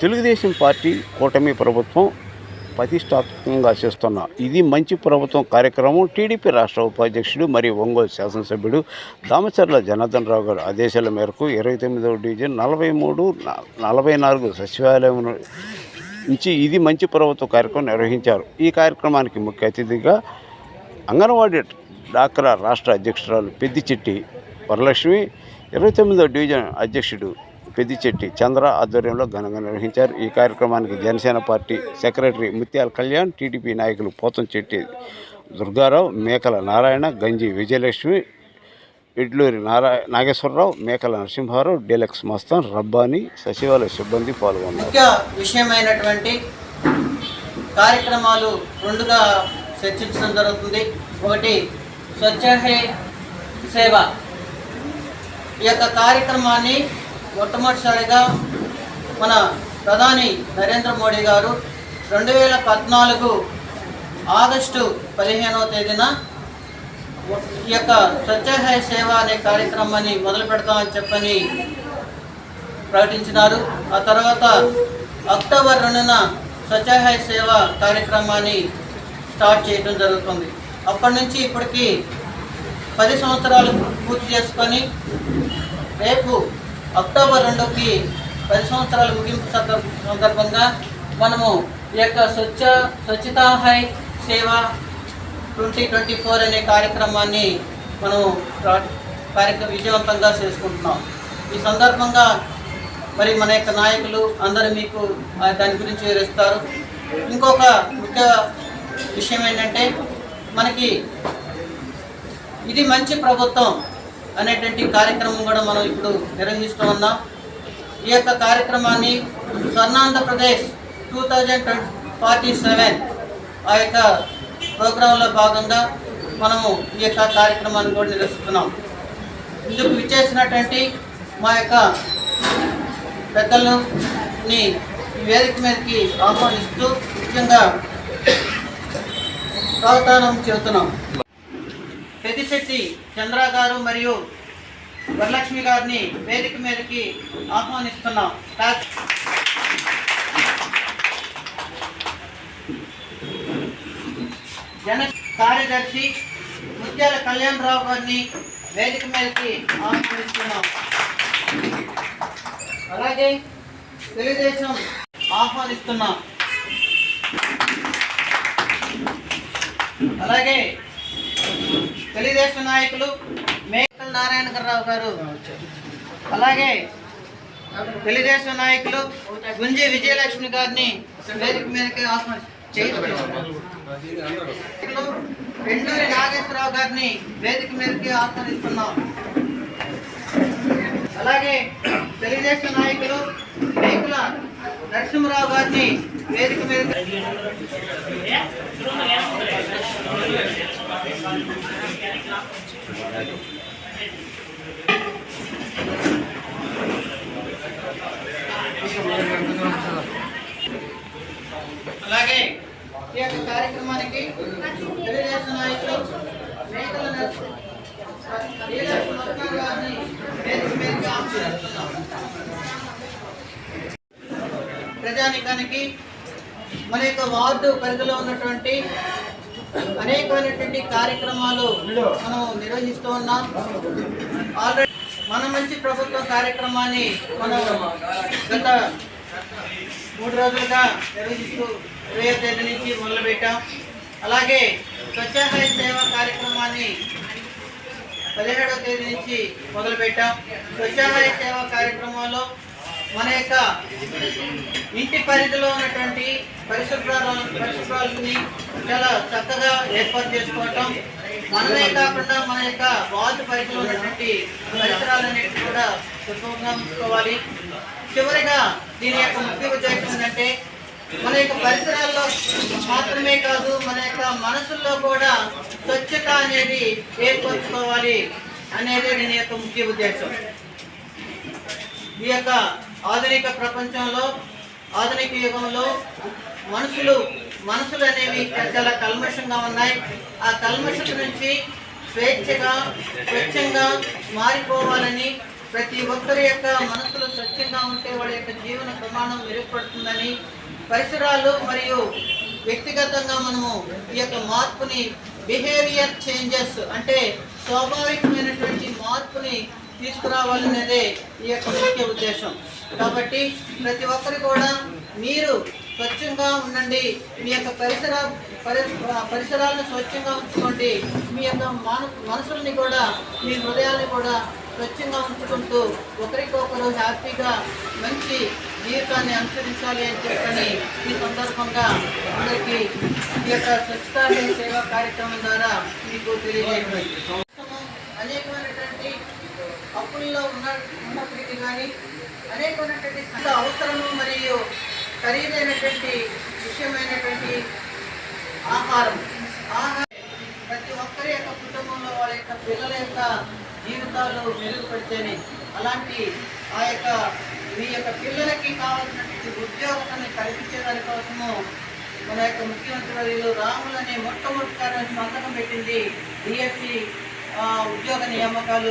Telugu Desam party కూటమి ప్రభుత్వం ప్రతిష్టాత్మకంగా చేస్తున్న ఇది మంచి ప్రభుత్వం కార్యక్రమం. టీడీపీ రాష్ట్ర ఉపాధ్యక్షుడు మరియు ఒంగోలు శాసనసభ్యుడు దామచర్ల జనార్దన్ రావు గారు ఆదేశాల మేరకు ఇరవై తొమ్మిదవ డివిజన్ నలభై మూడు నలభై నాలుగు సచివాలయం నుంచి ఇది మంచి ప్రభుత్వ కార్యక్రమం నిర్వహించారు. ఈ కార్యక్రమానికి ముఖ్య అతిథిగా అంగన్వాడీ డాక్రా రాష్ట్ర అధ్యక్షురాలు పెద్దిచెట్టి వరలక్ష్మి ఇరవై తొమ్మిదో డివిజన్ అధ్యక్షుడు పెద్దిచెట్టి చంద్ర ఆధ్వర్యంలో ఘనంగా నిర్వహించారు. ఈ కార్యక్రమానికి జనసేన పార్టీ సెక్రటరీ ముత్యాల కళ్యాణ్ టీడీపీ నాయకులు పోతంచెట్టి దుర్గారావు మేకల నారాయణ గంజి విజయలక్ష్మి ఇడ్లూరి నారా నాగేశ్వరరావు మేకల నరసింహారావు డీలక్స్ మస్తాన్ రబ్బాని సచివాలయ సిబ్బంది పాల్గొన్నారు. ముఖ్య విషయమైనటువంటి కార్యక్రమాలు రెండుగా చర్చించడం జరుగుతుంది. ఒకటి స్వచ్ఛ సేవ. ఈ యొక్క కార్యక్రమాన్ని మొట్టమొదటిసారిగా మన ప్రధాని నరేంద్ర మోడీ గారు రెండు వేల పద్నాలుగు ఆగస్టు పదిహేనవ తేదీన ఈ యొక్క స్వచ్ఛ సేవ అనే కార్యక్రమాన్ని మొదలు పెడతామని చెప్పని ప్రకటించినారు. ఆ తర్వాత అక్టోబర్ రెండున స్వచ్ఛ సేవ కార్యక్రమాన్ని స్టార్ట్ చేయడం జరుగుతుంది. అప్పటి నుంచి ఇప్పటికీ పది సంవత్సరాలు పూర్తి చేసుకొని రేపు అక్టోబర్ రెండుకి పది సంవత్సరాల ముగింపు సందర్భంగా మనము ఈ యొక్క Swachh Swachhata Hi Seva twenty twenty four అనే కార్యక్రమాన్ని మనం కార్యక్రమం విజయవంతంగా చేసుకుంటున్నాం. ఈ సందర్భంగా మరి మన యొక్క నాయకులు అందరూ మీకు దాని గురించి వివరిస్తారు. ఇంకొక ముఖ్య విషయం ఏంటంటే మనకి ఇది మంచి ప్రభుత్వం. అనేటువంటి కార్యక్రమం కూడా మనం ఇప్పుడు నిర్వహిస్తూ ఉన్నాం. ఈ యొక్క కార్యక్రమాన్ని Swarnandhra Pradesh two thousand forty seven ఆ యొక్క ప్రోగ్రాంలో భాగంగా మనము ఈ యొక్క కార్యక్రమాన్ని కూడా నిర్వహిస్తున్నాం. ఇందుకు విచ్చేసినటువంటి మా యొక్క పెద్దలని ఈ వేదిక మీదకి ఆహ్వానిస్తూ ముఖ్యంగా స్వాగతానం చెబుతున్నాం పెద్దిశెట్టి చంద్ర గారు మరియు వరలక్ష్మి గారిని వేదిక మీదకి ఆహ్వానిస్తున్నాం. జన కార్యదర్శి ముత్యాల కళ్యాణరావు గారిని వేదిక మీదకి ఆహ్వానిస్తున్నాం. అలాగే తెలుగుదేశం ఆహ్వానిస్తున్నాం. అలాగే తెలుగుదేశం నాయకులు మేకల నారాయణ రావు గారు. అలాగే తెలుగుదేశం నాయకులు గుంజి విజయలక్ష్మి గారిని వేదిక మీదకి ఆహ్వాని రెండూరి నాగేశ్వరరావు గారిని వేదిక మీదకి ఆహ్వానిస్తున్నాం. అలాగే తెలుగుదేశం నాయకులు మేకుల నరసింహరావు గారిని వేదిక మీద అలాగే ఈ యొక్క కార్యక్రమానికి తెలుగుదేశం నాయకులు మేకల నరసింహ గారిని వేదిక మీదకి ఆహ్వానిస్తున్నాం. ప్రజానికానికి మన యొక్క వార్డు పరిధిలో ఉన్నటువంటి అనేకమైనటువంటి కార్యక్రమాలు మనం నిర్వహిస్తూ ఉన్నాం. ఆల్రెడీ మన మంచి ప్రభుత్వ కార్యక్రమాన్ని మనం గత మూడు రోజులుగా నిర్వహిస్తూ ఇరవై తేదీ నుంచి మొదలుపెట్టాం. అలాగే స్వచ్ఛాహాయ సేవ కార్యక్రమాన్ని పదిహేడవ తేదీ నుంచి మొదలుపెట్టాం. స్వచ్ఛాహాయ సేవ కార్యక్రమంలో మన యొక్క ఇంటి పరిధిలో ఉన్నటువంటి పరిశుభ్రాలను పరిశుభ్రాలని చాలా చక్కగా ఏర్పాటు చేసుకోవటం. మనమే కాకుండా మన యొక్క వార్డు పరిధిలో ఉన్నటువంటి పరిసరాలన్నింటినీ కూడా శుభ్రంగా ఉంచుకోవాలి. చివరిగా దీని యొక్క ముఖ్య ఉద్దేశం ఏంటంటే మన యొక్క పరిసరాల్లో మాత్రమే కాదు మన యొక్క మనసుల్లో కూడా స్వచ్ఛత అనేది ఏర్పరచుకోవాలి అనేది దీని యొక్క ముఖ్య ఉద్దేశం. ఈ యొక్క ఆధునిక ప్రపంచంలో ఆధునిక యుగంలో మనుషులు మనసులు అనేవి చాలా కల్మషంగా ఉన్నాయి. ఆ కల్మషం నుంచి స్వేచ్ఛగా స్వచ్ఛంగా మారిపోవాలని ప్రతి ఒక్కరి యొక్క మనసులు స్వచ్ఛంగా ఉంటే వాళ్ళ యొక్క జీవన ప్రమాణం మెరుగుపడుతుందని పరిసరాలు మరియు వ్యక్తిగతంగా మనము ఈ యొక్క మార్పుని బిహేవియర్ చేంజెస్ అంటే స్వాభావికమైనటువంటి మార్పుని తీసుకురావాలనేదే ఈ యొక్క ముఖ్య ఉద్దేశం. కాబట్టి ప్రతి ఒక్కరు కూడా మీరు స్వచ్ఛంగా ఉండండి. మీ యొక్క పరిసర పరి పరిసరాలను స్వచ్ఛంగా ఉంచుకోండి. మీ యొక్క మాన మనసుల్ని కూడా మీ హృదయాన్ని కూడా స్వచ్ఛంగా ఉంచుకుంటూ ఒకరికొకరు హ్యాపీగా మంచి జీవితాన్ని అనుసరించాలి అని చెప్పని ఈ సందర్భంగా అందరికీ ఈ యొక్క స్వచ్ఛతా సేవా కార్యక్రమం ద్వారా మీకు తెలియజేయడం అనేకమైనటువంటి అప్పుల్లో ఉన్న ఉన్నప్పటికీ కానీ అనేకమైనటువంటి అవసరము మరియు ఖరీదైనటువంటి విషయమైనటువంటి ఆహారం. ఆహారం ప్రతి ఒక్కరి యొక్క కుటుంబంలో వాళ్ళ యొక్క పిల్లల యొక్క జీవితాలు మెరుగుపడితేనే అలాంటి ఆ యొక్క మీ యొక్క పిల్లలకి కావాల్సినటువంటి ఉద్యోగాన్ని కల్పించే దానికోసము మన యొక్క ముఖ్యమంత్రి వర్యులు రాములు అనే మొట్టమొదటిసారి సంతకం పెట్టింది డిఎస్సి ఉద్యోగ నియామకాలు.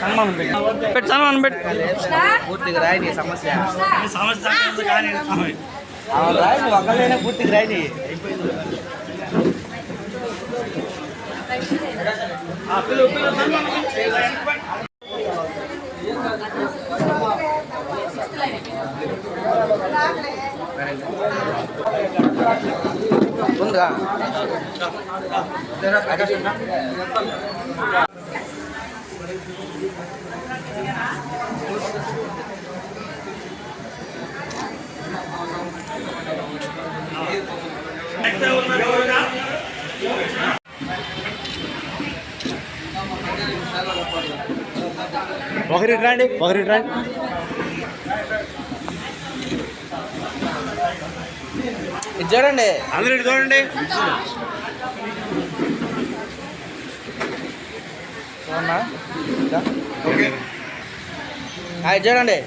సదన్ సదన్ గురించి చెప్పండి పూర్తిగా రాయి నీ సమస్య అవును రాయి నువ్వు ఒక్కడైనా పూర్తిగా రాయి నీ. ఉందా ఒకరి రండి ఒకరి రండి. ఇది చూడండి. అందరూ చూడండి. చూడండి.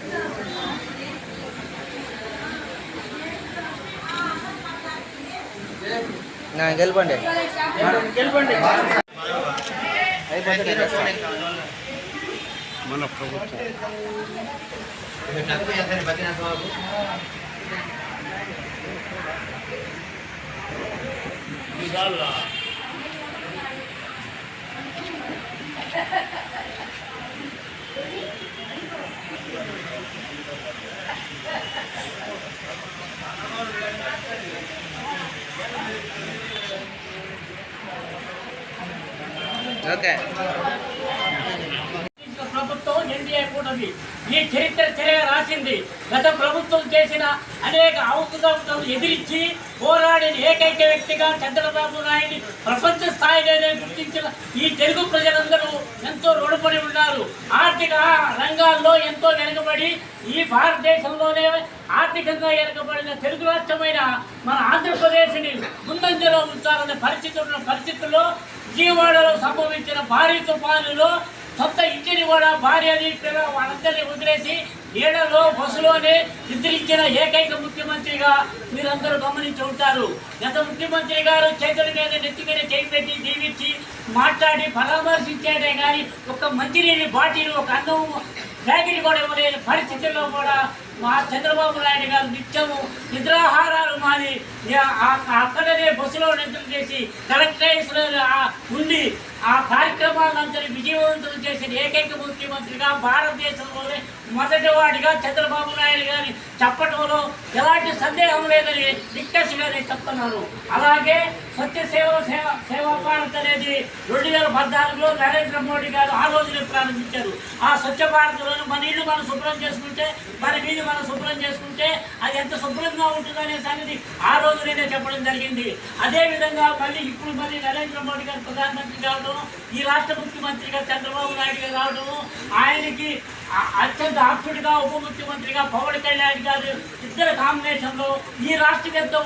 నా, గెలపండి. అయిపోతే మన ప్రభుత్వం. ఓకే. ప్రభుత్వం ఎన్డీఏ కూటమి. ఈ చరిత్ర తిరగ రాసింది. గత ప్రభుత్వం చేసిన అనేక అవకతవకలు ఎదిరించి పోరాడిన ఏకైక వ్యక్తిగా చంద్రబాబు నాయుడు ప్రపంచ స్థాయిలోనే గుర్తించిన ఈ తెలుగు ప్రజలందరూ ఎంతో రుణపడి ఉన్నారు. ఆర్థిక రంగాల్లో ఎంతో వెనుకబడి ఈ భారతదేశంలోనే ఆర్థికంగా వెనుకబడిన తెలుగు రాష్ట్రమైన మన ఆంధ్రప్రదేశ్ని ముందంజలో ఉంచాలనే పరిస్థితి ఉన్న పరిస్థితుల్లో విజయవాడలో సంభవించిన భారీ తుఫానులో సొంత ఇంటిని కూడా భార్యని పిల్ల వాళ్ళందరినీ వదిలేసి ఏడలో బస్సులోనే నిద్రించిన ఏకైక ముఖ్యమంత్రిగా మీరందరూ గమనించి ఉంటారు. గత ముఖ్యమంత్రి గారు చేతుల మీద నెత్తి మీద చేయి పెట్టి దీవించి మాట్లాడి పరామర్శించేటే కానీ ఒక మంచినీటి బాటిల్ ఒక అన్నం ప్యాకెట్ కూడా ఇవ్వలేని పరిస్థితుల్లో కూడా మా చంద్రబాబు నాయుడు గారు నిత్యము నిద్రాహారాలు మాని అక్కడనే బస్సులో నిద్ర చేసి కలెక్టరేట్స్లో ఉండి ఆ కార్యక్రమాలందరి విజయవంతం చేసిన ఏకైక ముఖ్యమంత్రిగా భారతదేశంలోనే మొదటివాడిగా చంద్రబాబు నాయుడు గారిని చెప్పటంలో ఎలాంటి సందేహం లేదని నిక్కసిగానే చెప్తున్నాను అలాగే సత్య సేవ సేవ సేవా భారత్ అనేది రెండు వేల పద్నాలుగులో నరేంద్ర మోడీ గారు ఆ రోజునే ప్రారంభించారు. ఆ స్వచ్ఛ భారత్లోనూ మన ఇల్లు మనం శుభ్రం చేసుకుంటే మన వీధి మనం శుభ్రం చేసుకుంటే అది ఎంత శుభ్రంగా ఉంటుందనే సంగతి ఆ రోజునే చెప్పడం జరిగింది. అదేవిధంగా మళ్ళీ ఇప్పుడు మళ్ళీ నరేంద్ర మోడీ గారు ప్రధానమంత్రి కావడం ఈ రాష్ట్ర ముఖ్యమంత్రిగా చంద్రబాబు నాయుడు గారు రావడం ఆయనకి అత్యంత ఆప్తుడిగా ఉప ముఖ్యమంత్రిగా పవన్ కళ్యాణ్ గారు ఇద్దరు కాంబినేషన్లో ఈ రాష్ట్రం ఎంతో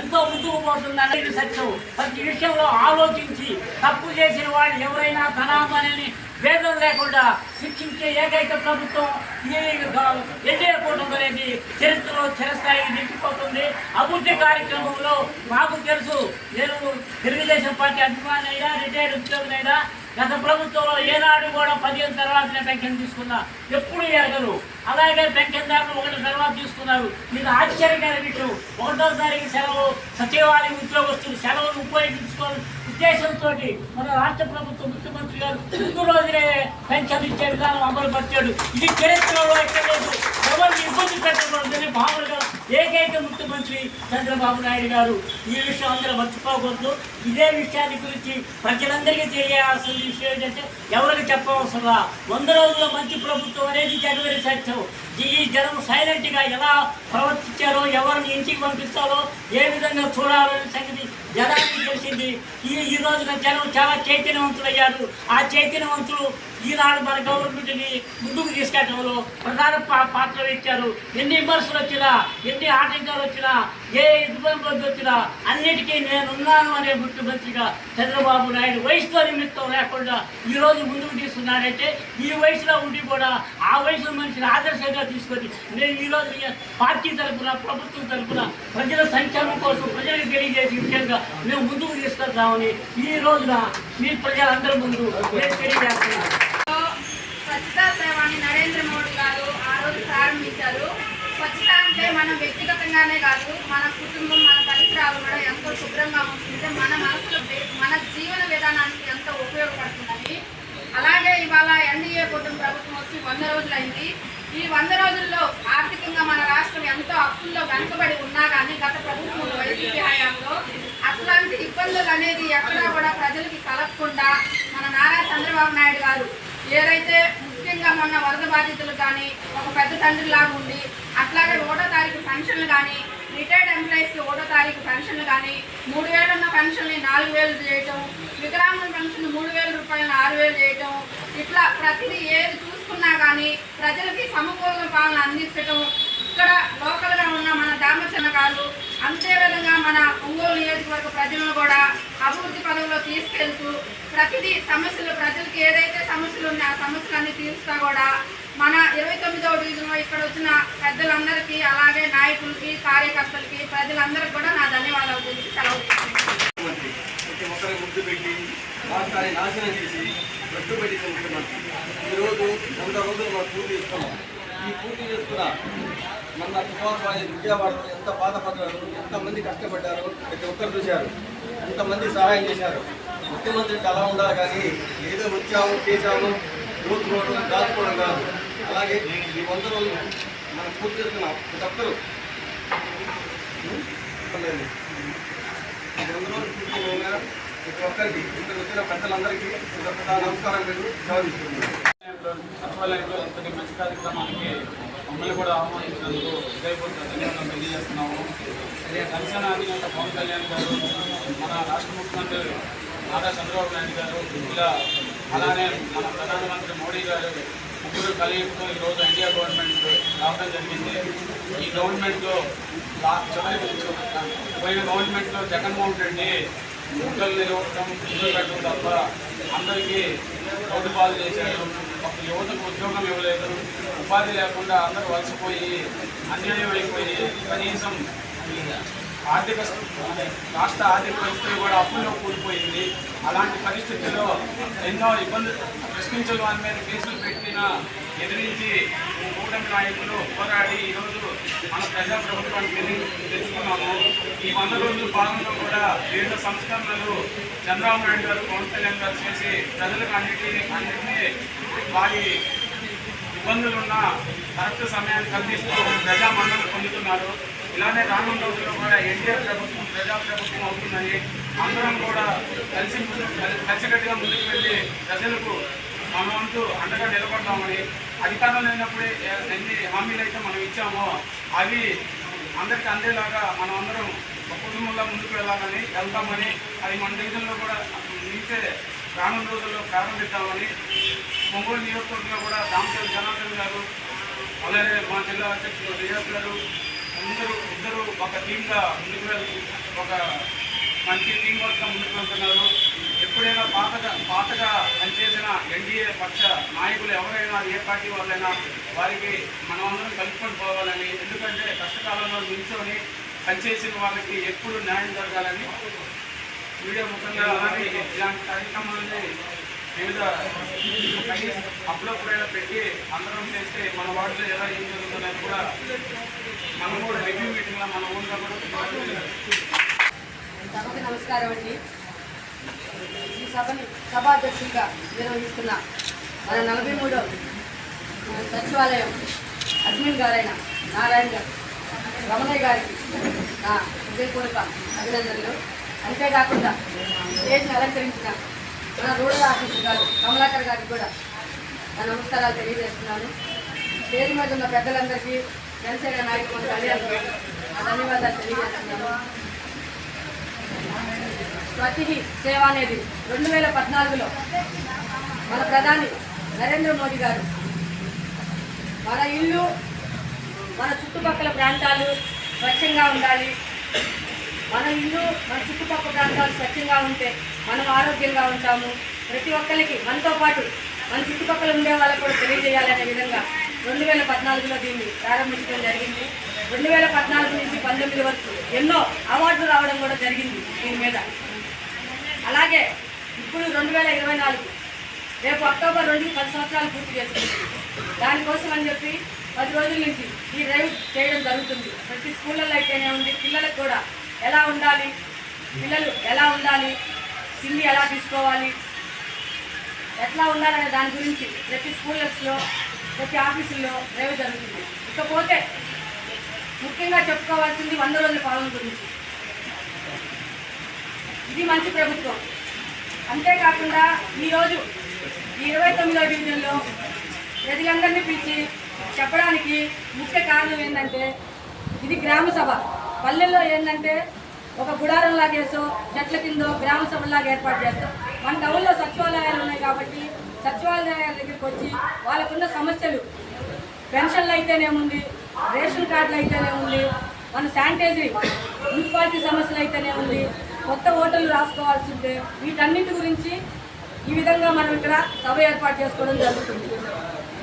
ఎంతో ముందుకు పోతుందని సత్యం. ప్రతి విషయంలో ఆలోచించి తప్పు చేసిన వాళ్ళు ఎవరైనా ధనామని భేదం లేకుండా శిక్షించే ఏకైక ప్రభుత్వం ఈ ఎన్డీఏ కూటమి అనేది చరిత్రలో చిరస్థాయికి నిలిచిపోతుంది అభివృద్ధి కార్యక్రమంలో మాకు తెలుసు నేను తెలుగుదేశం పార్టీ అభిమానైనా రిటైర్డ్ ఉద్యోగులైనా గత ప్రభుత్వంలో ఏనాడు కూడా పదిహేను తర్వాతనే పెన్షన్ తీసుకున్నా. ఎప్పుడు ఎరగరు అలాగే పెన్షన్దారులు ఒకటి తర్వాత తీసుకున్నారు. మీకు ఆశ్చర్యకర విషయం. ఒకటో తారీఖు సెలవు సచివాలయ ఉద్యోగస్తులు సెలవులు ఉపయోగించుకోవాలి ఉద్దేశంతో మన రాష్ట్ర ప్రభుత్వ ముఖ్యమంత్రి గారు ముందు రోజునే పెన్షన్ ఇచ్చే విధానం అమలు పరిచాడు ఇది చరిత్రలో ఎక్కడ లేదు ఎవరిని ఇబ్బంది పెట్టకూడదని భావనగా ఏకైక ముఖ్యమంత్రి చంద్రబాబు నాయుడు గారు ఈ విషయం అందరూ మర్చిపోకూడదు. ఇదే విషయాన్ని గురించి ప్రజలందరికీ తెలియాల్సిన విషయం ఏంటంటే ఎవరికి చెప్పవసరం వంద రోజుల మంచి ప్రభుత్వం అనేది జనవరి సత్యం ఈ జనం సైలెంట్గా ఎలా ప్రవర్తించారో ఎవరిని ఇంటికి పంపిస్తారో ఏ విధంగా చూడాలనే సంగతి జనానికి తెలిసింది. ఈ ఈ రోజున జనం చాలా చైతన్యవంతులయ్యారు. ఆ చైతన్యవంతులు ఈనాడు మన గవర్నమెంట్ని ముందుకు తీసుకెళ్ళడంలో ప్రధాన పా- పాత్ర ఇచ్చారు ఎన్ని విమర్శలు వచ్చినా ఎన్ని ఆటంకాలు వచ్చినా ఏ ఇబ్బందులు వచ్చినా అన్నిటికీ నేనున్నాను అనే ముఖ్యమంత్రిగా చంద్రబాబు నాయుడు వయసుతో నిమిత్తం లేకుండా ఈ రోజు ముందుకు తీసుకున్నాడంటే ఈ వయసులో ఉండి కూడా ఆ వయసులో మనిషిని ఆదర్శంగా తీసుకొని నేను ఈ రోజు పార్టీ తరఫున ప్రభుత్వం తరఫున ప్రజల సంక్షేమం కోసం ప్రజలకు తెలియజేసే విషయంగా మేము ముందుకు తీసుకొద్దామని ఈ రోజున మీ ప్రజలందరి ముందు నేను తెలియజేస్తున్నాను. స్వచ్ఛతా సేవ అని నరేంద్ర మోడీ గారు ఆ రోజు ప్రారంభించారు. స్వచ్ఛత అంటే మనం వ్యక్తిగతంగానే కాదు మన కుటుంబం మన పరిసరాలు కూడా ఎంతో శుభ్రంగా ఉంటుంటే మన మనసులో మన జీవన విధానానికి ఎంతో ఉపయోగపడుతుందని. అలాగే ఇవాళ ఎన్డీఏ కుటుంబ ప్రభుత్వం వచ్చి వంద రోజులైంది. ఈ వంద రోజుల్లో ఆర్థికంగా మన రాష్ట్రం ఎంతో అప్పుల్లో వెనుకబడి ఉన్నా కానీ గత ప్రభుత్వం వైసీపీ హయాంలో అట్లాంటి ఇబ్బందులు అనేది ఎక్కడా కూడా ప్రజలకి కలగకుండా మన నారా చంద్రబాబు నాయుడు గారు ఏదైతే ముఖ్యంగా మొన్న వరద బాధితులు కానీ ఒక పెద్ద తండ్రి లాగా ఉండి అట్లాగే ఒకటో తారీఖు పెన్షన్లు కానీ రిటైర్డ్ ఎంప్లాయీస్కి ఒకటో తారీఖు పెన్షన్లు కానీ మూడు వేలు ఉన్న పెన్షన్ని నాలుగు వేలు చేయటం వికలాంగుల పెన్షన్ మూడు వేల రూపాయలను ఆరు వేలు చేయటం ఇట్లా ప్రతిదీ ఏది చూసుకున్నా కానీ ప్రజలకి సమకూల పాలన అందించటం ఇక్కడ లోకల్గా ఉన్న మన దామచన్న గారు అంతే విధంగా మన ఒంగోలు నియోజకవర్గ ప్రజలను కూడా అభివృద్ధి పదవిలో తీసుకెళ్తూ ప్రతిదీ సమస్యలు ప్రజలకు ఏదైతే సమస్యలు ఉన్నాయో ఆ సమస్యలన్నీ తీరుస్తా కూడా మన ఇరవై తొమ్మిదవ డివిజన్లో ఇక్కడ వచ్చిన పెద్దలందరికీ అలాగే నాయకులకి కార్యకర్తలకి ప్రజలందరికీ కూడా నా ధన్యవాదాలు తెలిసి సెలవు ప్రతి ఒక్కరి ముద్దు పెట్టి రాష్ట్రాన్ని నాశనం చేసి రద్దు పెట్టిన ముఖ్యమంత్రి. ఈరోజు వంద రోజులు మనం పూర్తి చేస్తున్నాం ఈ పూర్తి చేస్తున్న మన తుఫాన్ విద్యావాడలో ఎంత బాధపడ్డారు ఎంతమంది కష్టపడ్డారు ప్రతి ఒక్కరు చూశారు. ఎంతమంది సహాయం చేశారు. ముఖ్యమంత్రి అంటే అలా ఉండాలి కానీ ఏదో వచ్చాము చేశాము దోచుకోవడం దాచుకోవడం కాదు. అలాగే ఈ వంద రోజులు మనం పూర్తి చేస్తున్నాం ప్రతి ఒక్కరు. వంద రోజులు పూర్తి పూర్తిగా ప్రతి ఒక్కరికి ఇక్కడ వచ్చిన పెద్దలందరికీ కృతజ్ఞత నమస్కారం పెట్టి సెలవు సచివాలయంలో ఇంతటి మంచి కార్యక్రమానికి మమ్మల్ని కూడా ఆహ్వానించినందుకు హృదయపూర్వక ధన్యవాదాలు తెలియజేస్తున్నాము. జనసేన అధినేత పవన్ కళ్యాణ్ గారు మన రాష్ట్ర ముఖ్యమంత్రి నారా చంద్రబాబు నాయుడు గారు ఇలా అలానే మన ప్రధానమంత్రి మోడీ గారు ముగ్గురు కలియుగతో ఈరోజు ఇండియా గవర్నమెంట్ రావడం జరిగింది. ఈ గవర్నమెంట్లో చివరి పోయిన గవర్నమెంట్లో జగన్మోహన్ రెడ్డి ముక్కలు నిలవటం ఇల్లు పెట్టడం తప్ప అందరికీ రోడ్డు పాలు చేశారు. ఒక యువతకు ఉద్యోగం ఇవ్వలేదు. ఉపాధి లేకుండా అందరూ వలసపోయి అన్యాయం అయిపోయి కనీసం ఆర్థిక రాష్ట్ర ఆర్థిక పరిస్థితులు కూడా అప్పుల్లో కూలిపోయింది. అలాంటి పరిస్థితుల్లో ఎన్నో ఇబ్బందులు ప్రశ్నించిన వారి మీద కేసులు పెట్టిన ఎదిరించి కూటమి నాయకులు పోరాడి ఈరోజు మన ప్రజా ప్రభుత్వాన్ని తెచ్చుకున్నాము ఈ వంద రోజుల భాగంలో కూడా వివిధ సంస్కరణలు చంద్రబాబు నాయుడు గారు పవన్ కళ్యాణ్ గారు చేసి ప్రజలకు అన్నిటినీ అన్నింటినీ వారి ఇబ్బందులున్న కరెక్ట్ సమయాన్ని కల్పిస్తూ ప్రజామండలు పొందుతున్నారు. ఇలానే రానున్న రోజుల్లో కూడా ఎన్టీఆర్ ప్రభుత్వం ప్రజా ప్రభుత్వం అవుతుందని అందరం కూడా కలిసి కలిసికట్టుగా ముందుకు వెళ్ళి ప్రజలకు మన వంతు అండగా నిలబడతామని అధికారం లేనప్పుడే ఎన్ని హామీలు అయితే మనం ఇచ్చామో అవి అందరికి అందేలాగా మనం అందరం కుటుంబంలో ముందుకు వెళ్ళాలని వెళ్తామని అది మన దగ్గరలో కూడా నిలిచే రానున్న రోజుల్లో ప్రారంభిద్దామని ఒంగోలు నియోజకవర్గంలో కూడా దామచల్ జనార్దన్ గారు అలాగే మా జిల్లా అధ్యక్షులు రియాజ్ గారు ఇద్దరు ఇద్దరు ఒక టీమ్గా ముందుకు వెళ్ళి ఒక మంచి టీం వర్క్గా ముందుకు వెళ్తున్నారు ఎప్పుడైనా పాతగా పాతగా పనిచేసిన ఎన్డీఏ పక్ష నాయకులు ఎవరైనా ఏ పార్టీ వాళ్ళైనా వారికి మనమందరం కలుపుకొని పోవాలని ఎందుకంటే కష్టకాలంలో నిల్చొని పనిచేసిన వాళ్ళకి ఎప్పుడు న్యాయం జరగాలని మీడియా ముఖంగా అలాగే ఇలాంటి కార్యక్రమాలని వివిధ కనీసం పెట్టి అందరం చేస్తే మన వార్డులో ఎలా ఏం జరుగుతుందని కూడా మనం కూడా రివ్యూ మీటింగ్లో మన ఊళ్ళో కూడా సభకి నమస్కారం అండి. ఈ సభని సభాధ్యక్షుడిగా నిర్వహిస్తున్న మన నలభై మూడో సచివాలయం అడ్మిన్ గారైన నారాయణ గారు రమణయ్య గారికి నా హృదయపూర్వక అభినందనలు. అంతేకాకుండా స్టేజ్ని అలంకరించిన మన రూరల్ ఆఫీసర్ గారు కమలాకర్ గారికి కూడా నా నమస్కారాలు తెలియజేస్తున్నాను. స్టేజ్ మీద ఉన్న పెద్దలందరికీ జనసేన నాయకులు కళ్యాణ్ ధన్యవాదాలు తెలియజేస్తున్నాను. స్వచ్ఛహి సేవ అనేది రెండు వేల పద్నాలుగులో మన ప్రధాని నరేంద్ర మోడీ గారు మన ఇల్లు మన చుట్టుపక్కల ప్రాంతాలు స్వచ్ఛంగా ఉండాలి. మన ఇల్లు మన చుట్టుపక్కల ప్రాంతాలు స్వచ్ఛంగా ఉంటే మనం ఆరోగ్యంగా ఉంటాము. ప్రతి ఒక్కరికి మనతో పాటు మన చుట్టుపక్కల ఉండే వాళ్ళకు కూడా తెలియజేయాలనే విధంగా రెండు వేల పద్నాలుగులో దీన్ని ప్రారంభించడం జరిగింది. రెండు వేల పద్నాలుగు నుంచి పంతొమ్మిది వరకు ఎన్నో అవార్డులు రావడం కూడా జరిగింది దీని మీద. అలాగే ఇప్పుడు రెండు వేల ఇరవై నాలుగు రేపు అక్టోబర్ రెండు పది సంవత్సరాలు పూర్తి చేసుకుంటుంది. దానికోసం అని చెప్పి పది రోజుల నుంచి ఈ డ్రైవ్ చేయడం జరుగుతుంది. ప్రతి స్కూళ్ళల్లో అయితేనే ఉంది. పిల్లలకు కూడా ఎలా ఉండాలి? పిల్లలు ఎలా ఉండాలి? తిండి ఎలా తీసుకోవాలి? ఎట్లా ఉండాలనే దాని గురించి ప్రతి స్కూళ్ళస్లో ప్రతి ఆఫీసుల్లో రేవ జరుగుతుంది. ఇకపోతే ముఖ్యంగా చెప్పుకోవాల్సింది వంద రోజుల పాలన గురించి. ఇది మంచి ప్రభుత్వం. అంతేకాకుండా ఈరోజు ఈ ఇరవై తొమ్మిదో డివిజన్లో ప్రజలందరినీ పిలిచి చెప్పడానికి ముఖ్య కారణం ఏంటంటే ఇది గ్రామ సభ. పల్లెల్లో ఏంటంటే ఒక గుడారం లాగేసో చెట్ల కిందో గ్రామ సభలాగా ఏర్పాటు చేస్తాం. మన టౌన్లో సచివాలయాలు ఉన్నాయి కాబట్టి సచివాలయాల దగ్గరికి వచ్చి వాళ్ళకున్న సమస్యలు పెన్షన్లు అయితేనేముంది రేషన్ కార్డులు అయితేనేముంది మన శానిటైజరీ మున్సిపాలిటీ సమస్యలు అయితేనే ఉంది కొత్త ఓటర్లు రాసుకోవాల్సి ఉంటే వీటన్నిటి గురించి ఈ విధంగా మనం ఇక్కడ సభ ఏర్పాటు చేసుకోవడం జరుగుతుంది.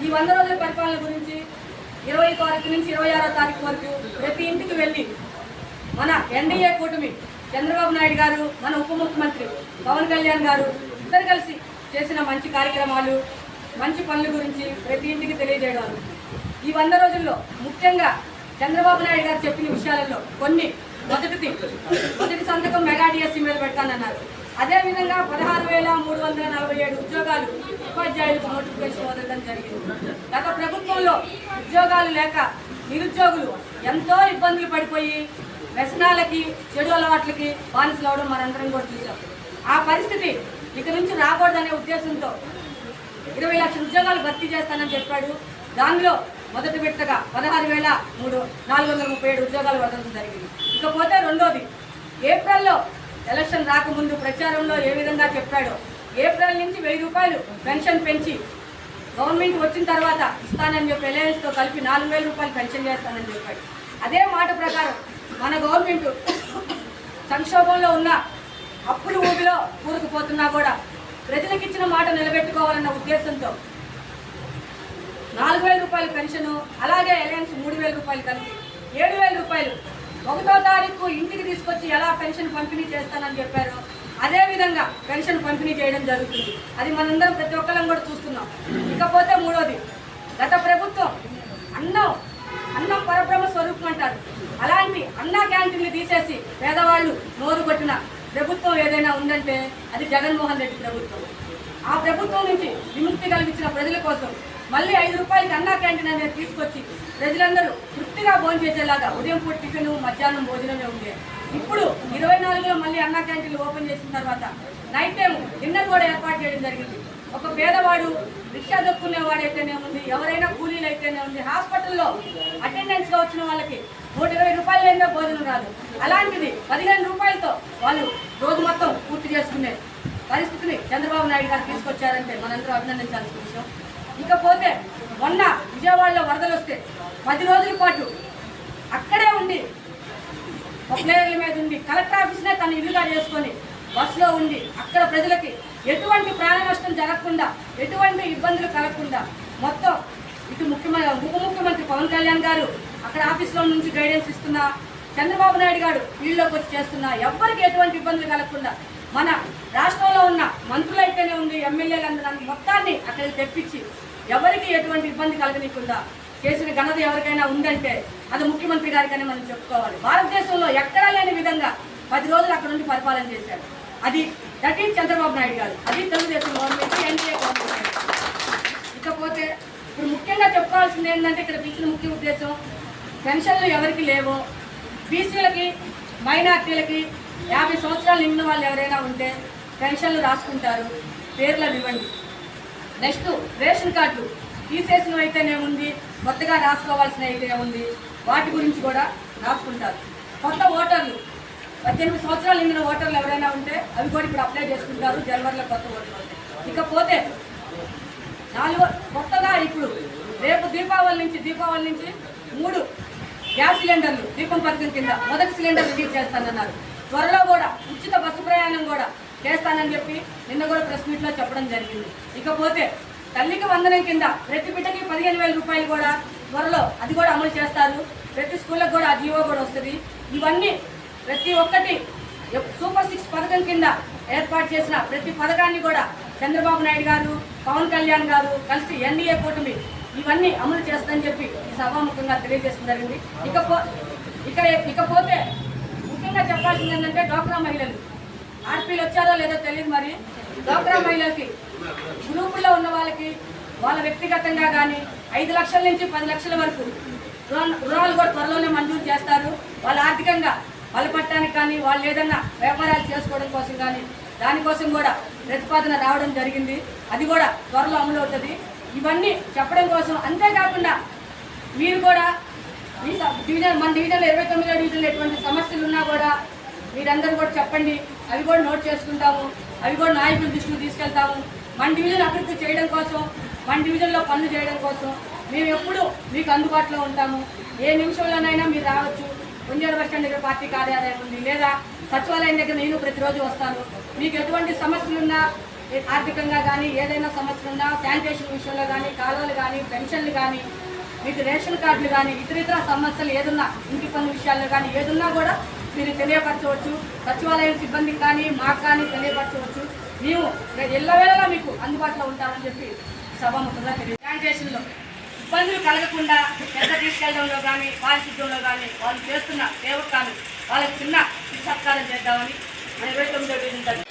ఈ వంద రోజుల పరిపాలన గురించి ఇరవై తారీఖు నుంచి ఇరవై ఆరో తారీఖు వరకు ప్రతి ఇంటికి వెళ్ళి మన ఎన్డీఏ కూటమి చంద్రబాబు నాయుడు గారు మన ఉప ముఖ్యమంత్రి పవన్ కళ్యాణ్ గారు ఇద్దరు కలిసి చేసిన మంచి కార్యక్రమాలు మంచి పనుల గురించి ప్రతి ఇంటికి తెలియజేయడం ఈ వంద రోజుల్లో ముఖ్యంగా చంద్రబాబు నాయుడు గారు చెప్పిన విషయాలలో కొన్ని మొదటిది మొదటి సంతకం మెగా డిఎస్సీ మీద పెడతానన్నారు. అదేవిధంగా పదహారు వేల మూడు వందల నలభై ఏడు ఉద్యోగాలు ఉపాధ్యాయులకు నోటిఫికేషన్ వదలడం జరిగింది. గత ప్రభుత్వంలో ఉద్యోగాలు లేక నిరుద్యోగులు ఎంతో ఇబ్బందులు పడిపోయి వ్యసనాలకి చెడు అలవాట్లకి బానిసలు అవడం మనందరం కూడా చూసాం ఆ పరిస్థితి ఇక నుంచి రాకూడదనే ఉద్దేశంతో ఇరవై లక్షల ఉద్యోగాలు భర్తీ చేస్తానని చెప్పాడు. దానిలో మొదటి విడతగా పదహారు వేల మూడు నాలుగు వందల ముప్పై ఏడు ఉద్యోగాలు వదలడం జరిగింది. ఇకపోతే రెండోది ఏప్రిల్లో ఎలక్షన్ రాకముందు ప్రచారంలో ఏ విధంగా చెప్పాడో ఏప్రిల్ నుంచి వెయ్యి రూపాయలు పెన్షన్ పెంచి గవర్నమెంట్ వచ్చిన తర్వాత ఇస్తానని చెప్పి రిలయన్స్తో కలిపి నాలుగు వేల రూపాయలు పెన్షన్ చేస్తానని చెప్పాడు. అదే మాట ప్రకారం మన గవర్నమెంట్ సంక్షోభంలో ఉన్న అప్పుల ఊబిలో కూరుకుపోతున్నా కూడా ప్రజలకు ఇచ్చిన మాట నిలబెట్టుకోవాలన్న ఉద్దేశంతో నాలుగు వేల రూపాయల పెన్షన్ అలాగే అలయన్స్ మూడు వేల రూపాయలు కలిపి ఏడు వేల రూపాయలు ఒకటో తారీఖు ఇంటికి తీసుకొచ్చి ఎలా పెన్షన్ పంపిణీ చేస్తానని చెప్పారో అదే విధంగా పెన్షన్ పంపిణీ చేయడం జరుగుతుంది. అది మనందరం ప్రతి ఒక్కరం కూడా చూస్తున్నాం. ఇకపోతే మూడోది గత ప్రభుత్వం అన్నం అన్నం పరబ్రహ్మ స్వరూపం అంటారు. అలాంటి అన్న క్యాంటీన్లు తీసేసి పేదవాళ్ళు నోరు కొట్టిన ప్రభుత్వం ఏదైనా ఉందంటే అది జగన్మోహన్ రెడ్డి ప్రభుత్వం. ఆ ప్రభుత్వం నుంచి విముక్తి కలిగించిన ప్రజల కోసం మళ్ళీ ఐదు రూపాయలకి అన్నా క్యాంటీన్ అనేది తీసుకొచ్చి ప్రజలందరూ తృప్తిగా భోజనం చేసేలాగా ఉదయం పూట టిఫిన్ మధ్యాహ్నం భోజనమే ఉండే. ఇప్పుడు ఇరవై నాలుగులో మళ్ళీ అన్నా క్యాంటీన్లు ఓపెన్ చేసిన తర్వాత నైట్ టైం డిన్నర్ కూడా ఏర్పాటు చేయడం జరిగింది. ఒక పేదవాడు రిక్షా దొక్కునేవాడైతేనే ఉంది ఎవరైనా కూలీలు అయితేనే ఉంది. హాస్పిటల్లో అటెండెన్స్గా వచ్చిన వాళ్ళకి నూట ఇరవై రూపాయలు లేదా భోజనం రాదు. అలాంటిది పదిహేను రూపాయలతో వాళ్ళు రోజు మొత్తం పూర్తి చేసుకునే పరిస్థితిని చంద్రబాబు నాయుడు గారు తీసుకొచ్చారంటే మనందరూ అభినందించాల్సిన విషయం. ఇకపోతే మొన్న విజయవాడలో వరదలు వస్తే పది రోజుల పాటు అక్కడే ఉండి ఒక మీద ఉండి కలెక్టర్ ఆఫీస్నే తన ఇల్లుగా చేసుకొని బస్సులో ఉండి అక్కడ ప్రజలకి ఎటువంటి ప్రాణ నష్టం జరగకుండా ఎటువంటి ఇబ్బందులు కలగకుండా మొత్తం ఇటు ముఖ్యమంత్రి ఉప ముఖ్యమంత్రి పవన్ కళ్యాణ్ గారు అక్కడ ఆఫీస్లో నుంచి గైడెన్స్ ఇస్తున్నా చంద్రబాబు నాయుడు గారు ఫీల్డ్లోకి వచ్చి చేస్తున్నా ఎవ్వరికి ఎటువంటి ఇబ్బందులు కలగకుండా మన రాష్ట్రంలో ఉన్న మంత్రులైతేనే ఉంది ఎమ్మెల్యేలందరూ మొత్తాన్ని అక్కడికి తెప్పించి ఎవరికి ఎటువంటి ఇబ్బంది కలగనీయకుండా చేసిన ఘనత ఎవరికైనా ఉందంటే అది ముఖ్యమంత్రి గారికైనా మనం చెప్పుకోవాలి. భారతదేశంలో ఎక్కడా లేని విధంగా పది రోజులు అక్కడ నుండి పరిపాలన చేశారు. అది దట్ ఈజ్ చంద్రబాబు నాయుడు గారు అది తెలుగుదేశం గవర్నమెంట్ ఎన్డీఏ గవర్నమెంట్. ఇకపోతే ఇప్పుడు ముఖ్యంగా చెప్పుకోవాల్సింది ఏంటంటే ఇక్కడ పిలిచిన ముఖ్య ఉద్దేశం పెన్షన్లు ఎవరికి లేవో? బీసీలకి మైనార్టీలకి యాభై సంవత్సరాలు నిండిన వాళ్ళు ఎవరైనా ఉంటే పెన్షన్లు రాసుకుంటారు పేర్లు ఇవ్వండి. నెక్స్ట్ రేషన్ కార్డులు తీసేసినవి అయితేనే ఉంది కొత్తగా రాసుకోవాల్సిన అయితే ఉంది వాటి గురించి కూడా రాసుకుంటారు. కొత్త ఓటర్లు పద్దెనిమిది సంవత్సరాలు నిండిన ఓటర్లు ఎవరైనా ఉంటే అవి కూడా ఇప్పుడు అప్లై చేసుకుంటారు. జనవరిలో కొత్త ఓటర్లు ఇకపోతే నాలుగో కొత్తగా ఇప్పుడు రేపు దీపావళి నుంచి దీపావళి నుంచి మూడు గ్యాస్ సిలిండర్లు దీపం పథకం కింద మొదటి సిలిండర్ రిలీజ్ చేస్తానన్నారు. త్వరలో కూడా ఉచిత బస్సు ప్రయాణం కూడా చేస్తానని చెప్పి నిన్న కూడా ప్రెస్ మీట్లో చెప్పడం జరిగింది. ఇకపోతే తల్లికి వందనం కింద ప్రతి బిడ్డకి పదిహేను వేల రూపాయలు కూడా త్వరలో అది కూడా అమలు చేస్తారు. ప్రతి స్కూళ్ళకు కూడా ఆ జీవో కూడా వస్తుంది. ఇవన్నీ ప్రతి ఒక్కటి సూపర్ సిక్స్ పథకం కింద ఏర్పాటు చేసిన ప్రతి పథకాన్ని కూడా చంద్రబాబు నాయుడు గారు పవన్ కళ్యాణ్ గారు కలిసి ఎన్డీఏ కూటమి ఇవన్నీ అమలు చేస్తుందని చెప్పి ఈ సభాముఖంగా తెలియజేయడం జరిగింది. ఇకపో ఇక ఇకపోతే ముఖ్యంగా చెప్పాల్సింది ఏంటంటే డోక్రా మహిళలు. ఆర్పీలు వచ్చారో లేదో తెలియదు మరి. డోక్రా మహిళలకి గ్రూపుల్లో ఉన్న వాళ్ళకి వాళ్ళ వ్యక్తిగతంగా కానీ ఐదు లక్షల నుంచి పది లక్షల వరకు రుణాలు కూడా త్వరలోనే మంజూరు చేస్తారు. వాళ్ళు ఆర్థికంగా బలపడటానికి కానీ వాళ్ళు ఏదన్నా వ్యాపారాలు చేసుకోవడం కోసం కానీ దానికోసం కూడా ప్రతిపాదన రావడం జరిగింది. అది కూడా త్వరలో అమలు అవుతుంది. ఇవన్నీ చెప్పడం కోసం అంతేకాకుండా మీరు కూడా మీ డివిజన్ మన డివిజన్లో ఇరవై తొమ్మిదో డివిజన్లో ఎటువంటి సమస్యలు ఉన్నా కూడా మీరందరూ కూడా చెప్పండి. అవి కూడా నోట్ చేసుకుంటాము. అవి కూడా నాయకుల దృష్టికి తీసుకెళ్తాము. మన డివిజన్ అభివృద్ధి చేయడం కోసం మన డివిజన్లో పనులు చేయడం కోసం మేము ఎప్పుడూ మీకు అందుబాటులో ఉంటాము. ఏ నిమిషంలోనైనా మీరు రావచ్చు. కొంజారు బస్ స్టాండ్ దగ్గర పార్టీ కార్యాలయం ఉంది. లేదా సచివాలయం దగ్గర నేను ప్రతిరోజు వస్తాను. మీకు ఎటువంటి సమస్యలున్నా ఆర్థికంగా కానీ ఏదైనా సమస్యలున్నా శానిటేషన్ విషయంలో కానీ కాలువలు కానీ పెన్షన్లు కానీ మీకు రేషన్ కార్డులు కానీ ఇతర ఇతర సమస్యలు ఏదున్నా ఇంటి పనుల విషయాల్లో కానీ ఏదున్నా కూడా మీరు తెలియపరచవచ్చు. సచివాలయం సిబ్బందికి కానీ మాకు కానీ తెలియపరచవచ్చు. మేము ఎల్లవేళలా మీకు అందుబాటులో ఉంటామని చెప్పి సభాముఖంగా తెలియదు శానిటేషన్లో ఇబ్బందులు కలగకుండా పెద్ద తీసుకెళ్ళడంలో కానీ పారిశుద్ధ్యంలో కానీ వాళ్ళు చేస్తున్న సేవకాలు కానీ వాళ్ళకి చిన్న సత్కారం చేద్దామని మన ఇరవై తొమ్మిదో